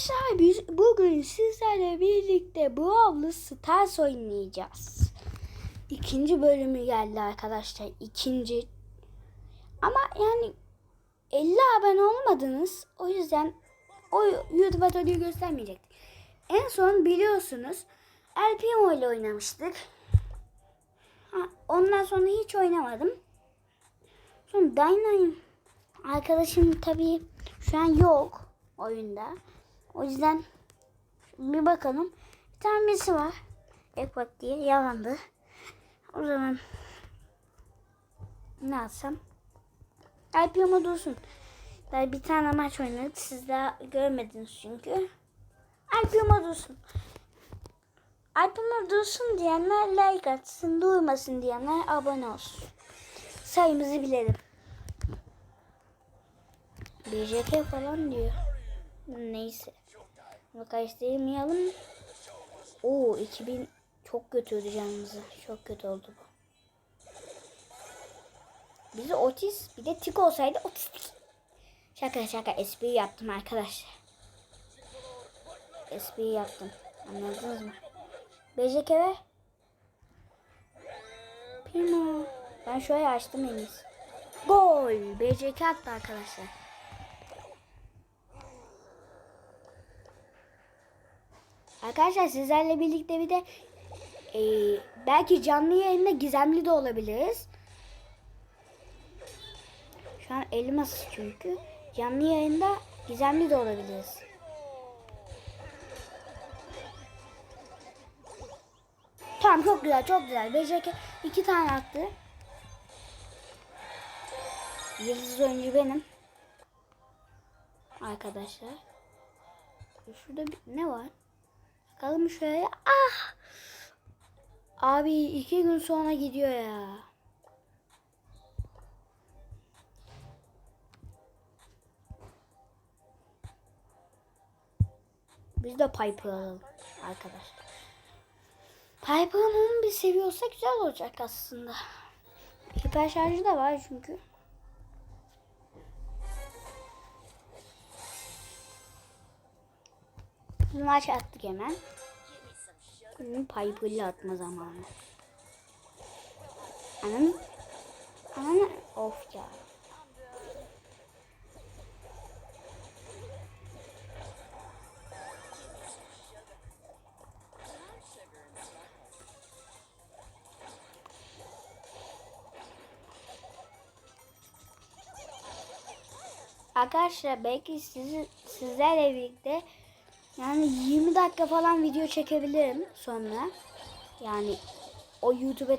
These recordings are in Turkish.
Arkadaşlar biz bugün sizlerle birlikte Brawl Stars oynayacağız. İkinci bölümü geldi arkadaşlar. İkinci. Ama yani 50 abone olmadınız. O yüzden o YouTube atölyeyi göstermeyecektik. En son biliyorsunuz El Primo ile oynamıştık. Ha, ondan sonra hiç oynamadım. Sonra Dynamite arkadaşım tabii şu an yok oyunda. O yüzden bir bakalım. Bir tane birisi var. Ekbak diye yalandı. O zaman ne yapsam? Alpiyama dursun. Ben bir tane maç oynadık. Siz daha görmediniz çünkü. Alpiyama dursun. Alpiyama dursun diyenler like atsın. Durmasın diyenler abone olsun. Sayımızı bilelim. BJK falan diyor. Neyse. Bunu karıştırmayalım. Oo 2000 çok götürdü canımızı. Çok kötü oldu bu. Bizi otis bir de tik olsaydı otistik. Şaka şaka espri yaptım arkadaşlar. Espri yaptım. Anladınız mı? BJK ver. Primo. Ben şöyle açtım en. Gol. BJK attı arkadaşlar. Arkadaşlar sizlerle birlikte bir de e, belki canlı yayında gizemli de olabiliriz. Şu an elmas çünkü. Canlı yayında gizemli de olabiliriz. Tamam çok güzel çok güzel. BJK iki tane attı. Yıldız oyuncu benim. Arkadaşlar. Şurada bir, ne var? Bakalım şöyle. Ah! Abi iki gün sonra gidiyor ya. Biz de Piper alalım arkadaşlar. Piper'ın bir seviyorsa güzel olacak aslında. Hiper şarjı da var çünkü. Maç attık hemen. Piper'lı atma zamanı. Ananı... Ananı... Of ya. Arkadaşlar belki sizi, sizlerle birlikte yani 20 dakika falan video çekebilirim sonra. Yani o YouTube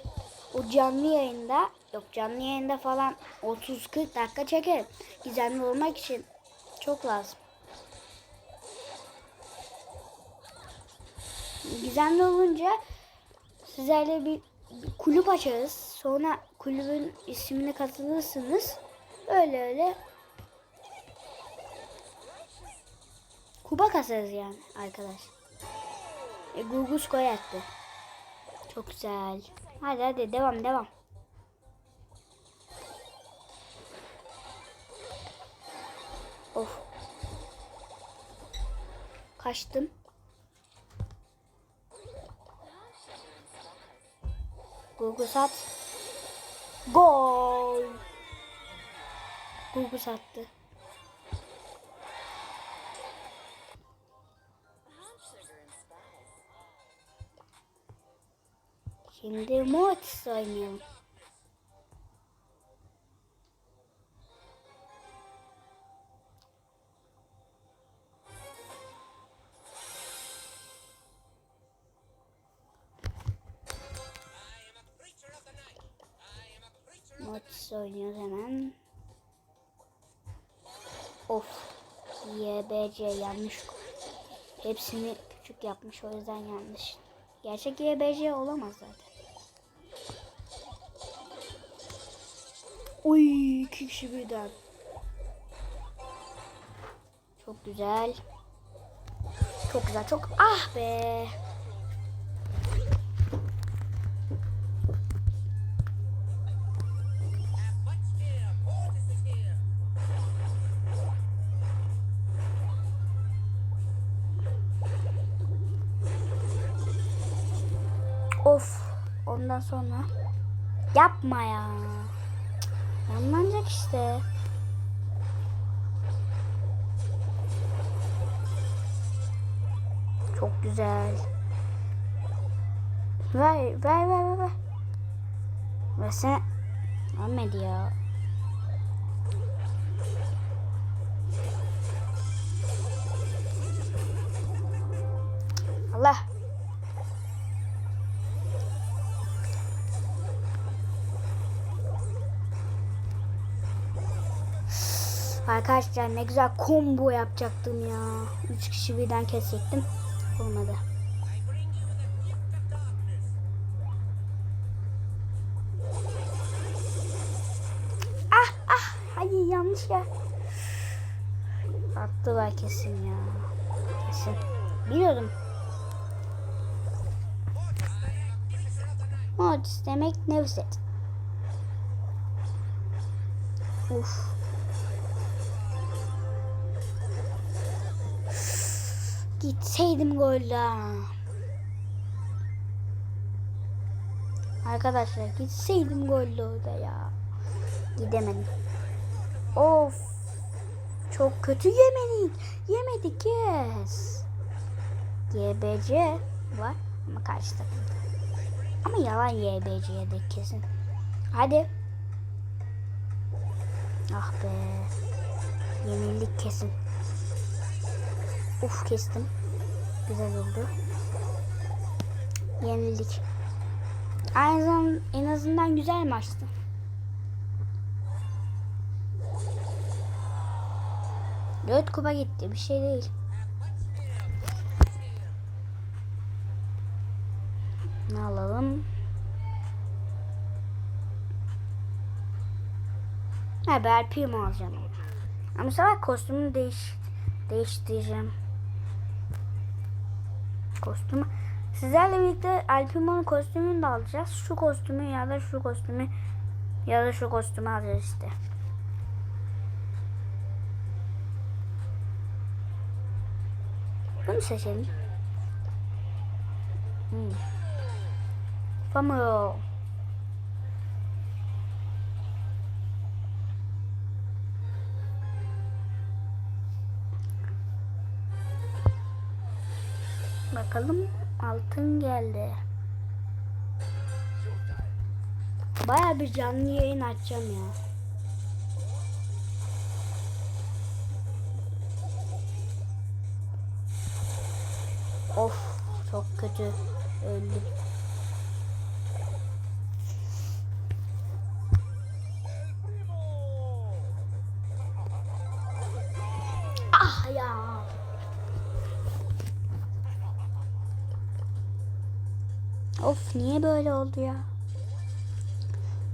o canlı yayında yok canlı yayında falan 30-40 dakika çekerim. Gizemli olmak için çok lazım. Gizemli olunca sizlerle bir, kulüp açarız. Sonra kulübün ismine katılırsınız. Öyle öyle Kupa kasarız yani arkadaş. E, Gugus gol attı. Çok güzel. Hadi hadi devam devam. Of. Kaçtım. Gugus at. Gol. Gugus attı. Şimdi Mortis oynayalım. Mortis oynuyoruz hemen. Of. YBC yanlış. Hepsini küçük yapmış o yüzden yanlış. Gerçek YBC olamaz zaten. Oy iki kişi birden. Çok güzel. Çok güzel çok. Ah be. Of. Ondan sonra yapma ya. Yanlanacak işte. Çok güzel. Ver, ver, ver, ver, ver. Versene. Ölmedi ya. Allah. Arkadaşlar ne güzel combo yapacaktım ya. Üç kişi birden kesecektim. Olmadı. Ah ah. Hayır yanlış ya. Attılar kesin ya. Kesin. Biliyordum. Modus demek Nevzat. Uf. Gitseydim golle. Arkadaşlar gitseydim golle orada ya. Gidemedim. Of. Çok kötü yemedik. Yemedik yes. YBC var ama karşı takımda. Ama yalan YBC yedik kesin. Hadi. Ah be. Yenildik kesin. Uf kestim. Güzel oldu. Yenildik. En azından, en azından güzel maçtı. Dört kupa gitti. Bir şey değil. Ne alalım? Ha ben alacağım. Ama bu sefer kostümü değiş değiştireceğim. Kostümü. Sizlerle birlikte Alpimo'nun kostümünü de alacağız. Şu kostümü ya da şu kostümü ya da şu kostümü alacağız işte. Bunu seçelim. Hmm. Pamuk. Bakalım altın geldi. Baya bir canlı yayın açacağım ya. Of çok kötü öldüm. Ah ya. Of niye böyle oldu ya?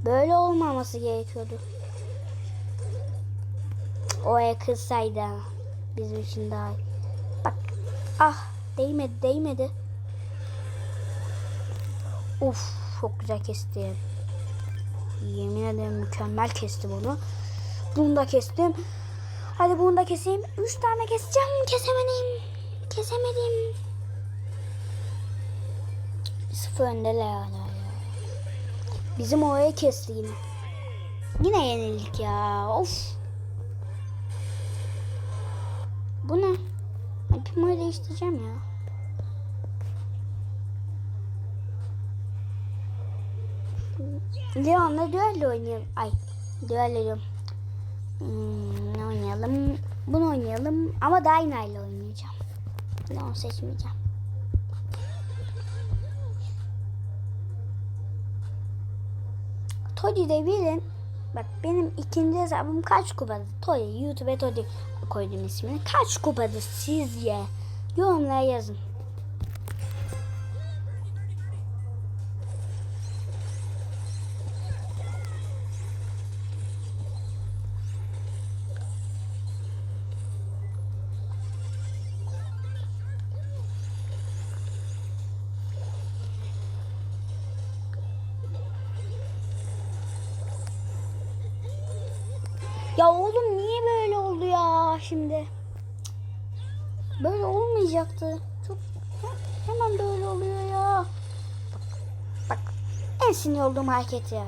Böyle olmaması gerekiyordu. O el kızsaydı bizim için daha iyi. Bak ah değmedi değmedi. Uf çok güzel kesti. Yemin ederim mükemmel kesti bunu. Bunu da kestim. Hadi bunu da keseyim. Üç tane keseceğim. Kesemedim. Kesemedim. Sıfır öndeler hala. Bizim oraya kesti yine. Yine yenildik ya. Of. Bu ne? Ben Pimo'yu değiştireceğim ya. Leon'la düello oynayalım. Ay düello diyorum. Hmm, ne oynayalım? Bunu oynayalım ama Dyna ile oynayacağım. Leon seçmeyeceğim. Toddy de bilin. Bak benim ikinci hesabım kaç kupada? Toddy. YouTube'a Toddy koydum ismini. Kaç kupada sizce? Yorumlara yazın. Şimdi? Böyle olmayacaktı. Çok hemen böyle oluyor ya. Bak, En sinir olduğum hareket ya.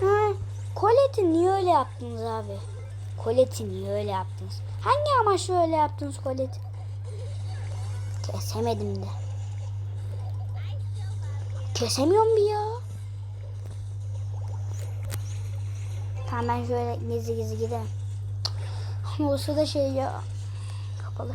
Ha, Colette'i niye öyle yaptınız abi? Colette'i niye öyle yaptınız? Hangi amaçla öyle yaptınız Colette? Kesemedim de. Kesemiyorum bir ya. Tamam ben şöyle gizli gizli giderim. Ama o sırada şey ya. Kapalı.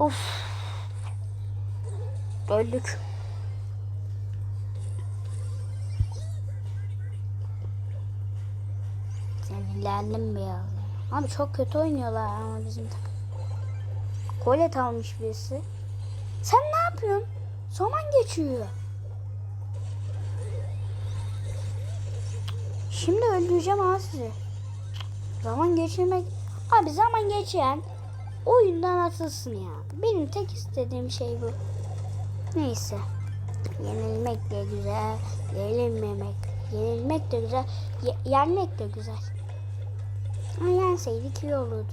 Of. Öldük. Sinirlendim biraz. Abi çok kötü oynuyorlar ama bizim takım. Kolet almış birisi. Sen ne yapıyorsun? Zaman geçiyor. Şimdi öldüreceğim abi sizi. Zaman geçirmek... Abi zaman geçen oyundan atılsın ya. Benim tek istediğim şey bu. Neyse. Yenilmek de güzel. Yenilmemek. Yenilmek de güzel. Ye- yenmek de güzel. Ama yenseydik iyi olurdu.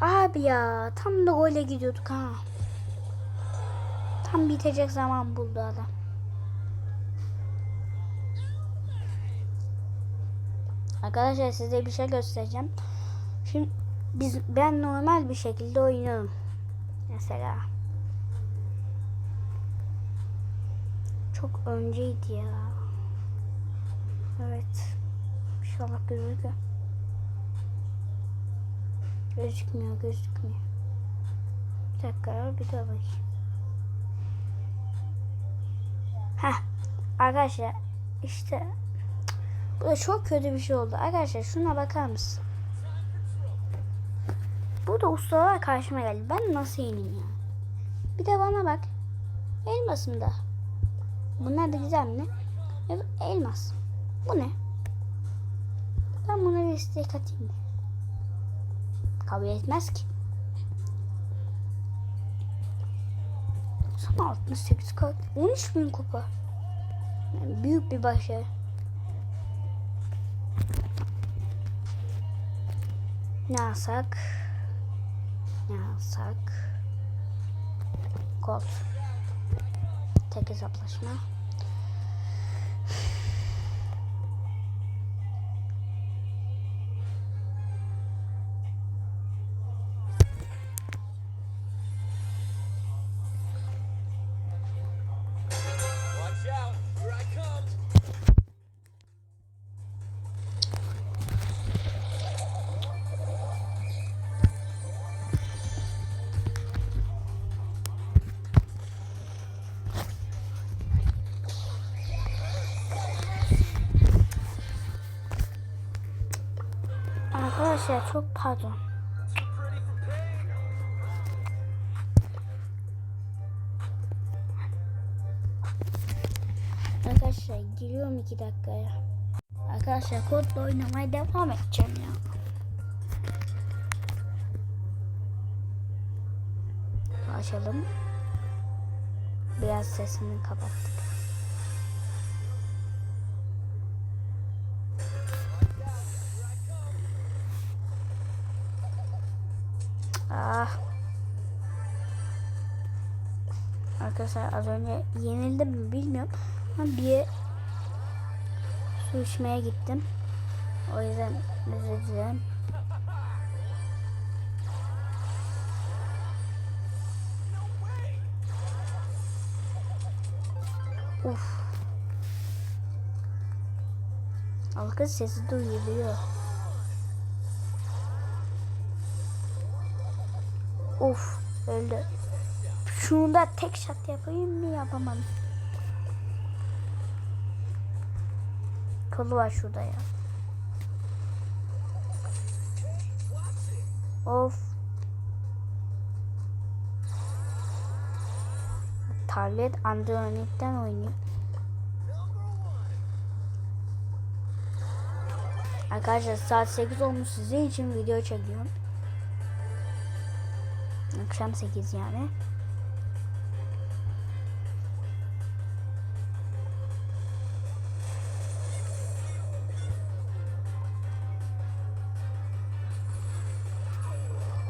Abi ya tam da gole gidiyorduk ha. Tam bitecek zaman buldu adam. Arkadaşlar size bir şey göstereceğim. Şimdi biz ben normal bir şekilde oynuyorum. Mesela. Çok önceydi ya. Evet. İnşallah gözüküyor. Gözükmüyor, gözükmüyor. Bir dakika, bir daha bakayım. Heh. Arkadaşlar işte bu da çok kötü bir şey oldu. Arkadaşlar şuna bakar mısın? Burada ustalar karşıma geldi. Ben nasıl yeneyim ya? Bir de bana bak. Elmasım da. Bunlar da? Evet, elmas. Bu ne? Ben buna bir istek atayım mı? Kabul etmez ki. Sana 68 kat. 13 bin kupa. Yani büyük bir başarı. Ne alsak? Ne alsak? Kod. Tek hesaplaşma. Arkadaşlar çok pardon. Arkadaşlar giriyorum iki dakikaya. Arkadaşlar kodla oynamaya devam edeceğim ya. Açalım. Biraz sesini kapattık. Yenildim mi bilmiyorum. Ama bir su içmeye gittim. O yüzden özür dilerim. Uf. Alkış sesi duyuluyor. Of öldü. Şunu da tek shot yapayım mı yapamadım. Kolu var şurada ya. Of. Tablet Android'den oynuyor. Arkadaşlar saat 8 olmuş sizin için video çekiyorum. Akşam 8 yani.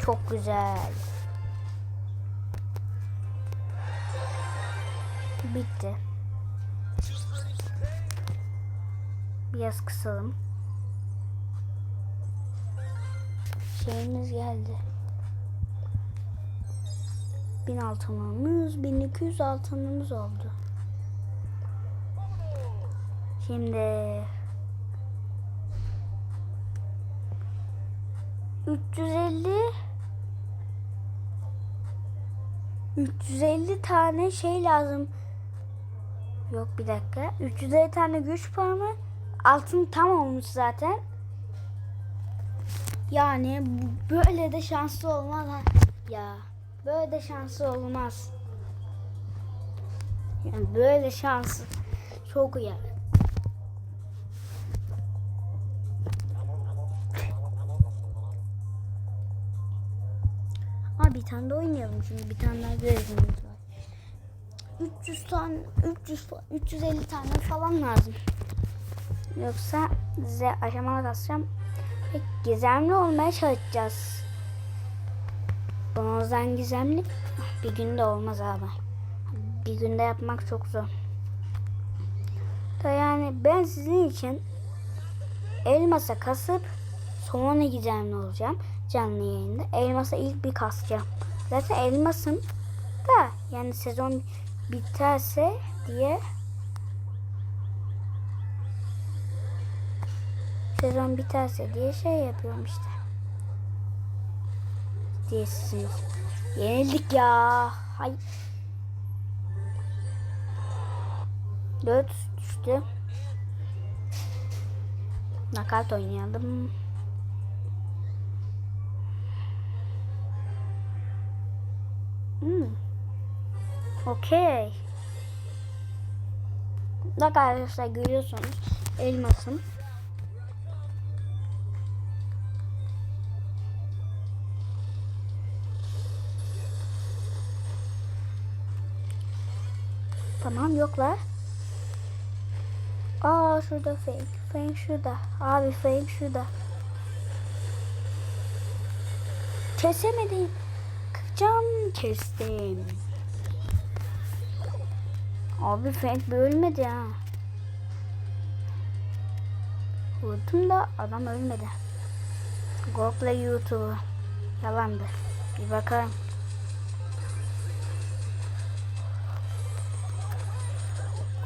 Çok güzel. Bitti. Biraz kısalım. Şeyimiz geldi. 1000 altınımız, 1200 altınımız oldu. Şimdi 350 350 tane şey lazım. Yok bir dakika. 350 tane güç puanı. Altın tam olmuş zaten. Yani böyle de şanslı olmaz. Ya böyle de şanslı olmaz. Yani böyle şans çok iyi. Tane de oynayalım şimdi bir tane daha görevimiz var. 300 tane 300 fa- 350 tane falan lazım. Yoksa size aşamalı kasacağım. Ve gizemli olmaya çalışacağız. Bonozdan gizemli bir günde olmaz abi. Bir günde yapmak çok zor. Da yani ben sizin için elmasa kasıp sonra gizemli olacağım canlı yayında. Elmasa ilk bir kasacağım. Zaten elmasım da yani sezon biterse diye sezon biterse diye şey yapıyorum işte. Diyesiniz. Yenildik ya. Hay. Dört düştü. Nakalt oynayalım. Hmm. Okey. Bak arkadaşlar görüyorsunuz elmasım. Tamam yoklar. Aa şurada fake. Fake şurada. Abi fake şurada. Kesemedim. Cam kestim. Abi fake bölmedi ha. Vurdum da adam ölmedi. Google YouTube. Yalandı. Bir bakalım.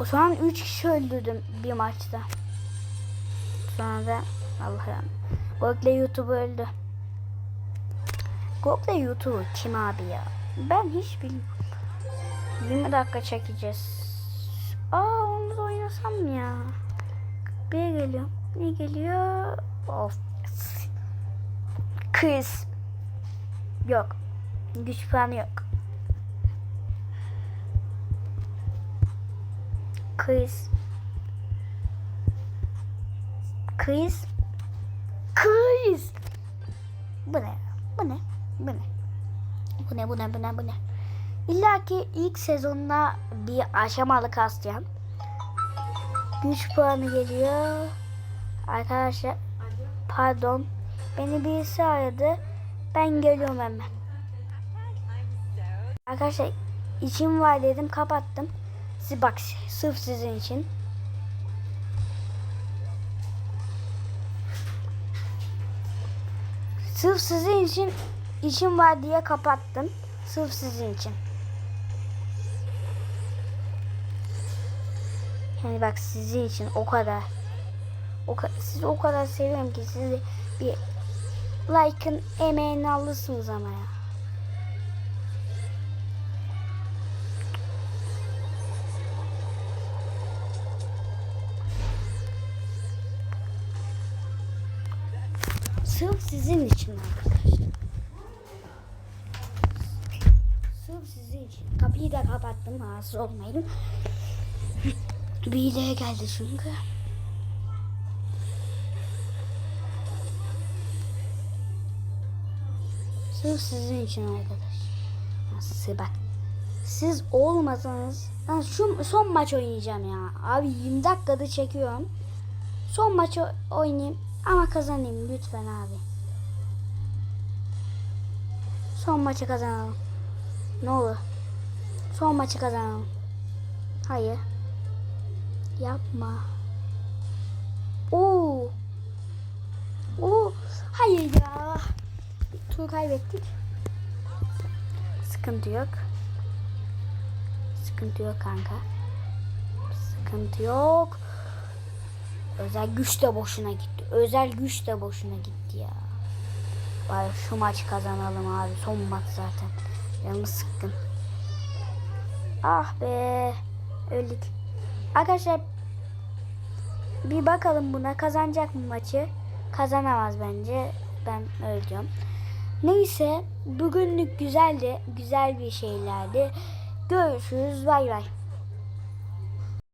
O zaman 3 kişi öldürdüm bir maçta. Sonra da Allah'ım. Google YouTube öldü. Google YouTube kim abi ya? Ben hiç bilmiyorum. 20 dakika çekeceğiz. Aa onu da oynasam ya? Bir geliyor. Ne geliyor? Of. Kız. Yok. Güç puanı yok. Kız. Kız. Kız. Bu ne? Bu ne? Bu ne? Bu ne? Bu ne? Bu ne? Bu ne? İlla ki ilk sezonda bir aşamalı kasacağım. Güç puanı geliyor. Arkadaşlar pardon. Beni birisi aradı. Ben geliyorum hemen. Arkadaşlar işim var dedim kapattım. Siz bak sırf sizin için. Sırf sizin için İşim var diye kapattım. Sırf sizin için. Yani bak sizin için o kadar. O ka sizi o kadar seviyorum ki sizi bir like'ın emeğini alırsınız ama ya. Sırf sizin için arkadaşlar. Kapıyı da kapattım rahatsız olmayın. Bir hileye geldi çünkü. Sırf sizin için arkadaş. Nasıl bak. Siz olmasanız ben şu son maç oynayacağım ya. Abi 20 dakikada çekiyorum. Son maçı oynayayım ama kazanayım lütfen abi. Son maçı kazanalım. Ne olur. Son maçı kazanalım. Hayır. Yapma. Oo. Oo. Hayır ya. Tur kaybettik. Sıkıntı yok. Sıkıntı yok kanka. Sıkıntı yok. Özel güç de boşuna gitti. Özel güç de boşuna gitti ya. Bari şu maç kazanalım abi. Son maç zaten. Canımı sıkkın. Ah be. Öldük. Arkadaşlar bir bakalım buna kazanacak mı maçı? Kazanamaz bence. Ben diyorum. Neyse bugünlük güzeldi. Güzel bir şeylerdi. Görüşürüz. Bay bay.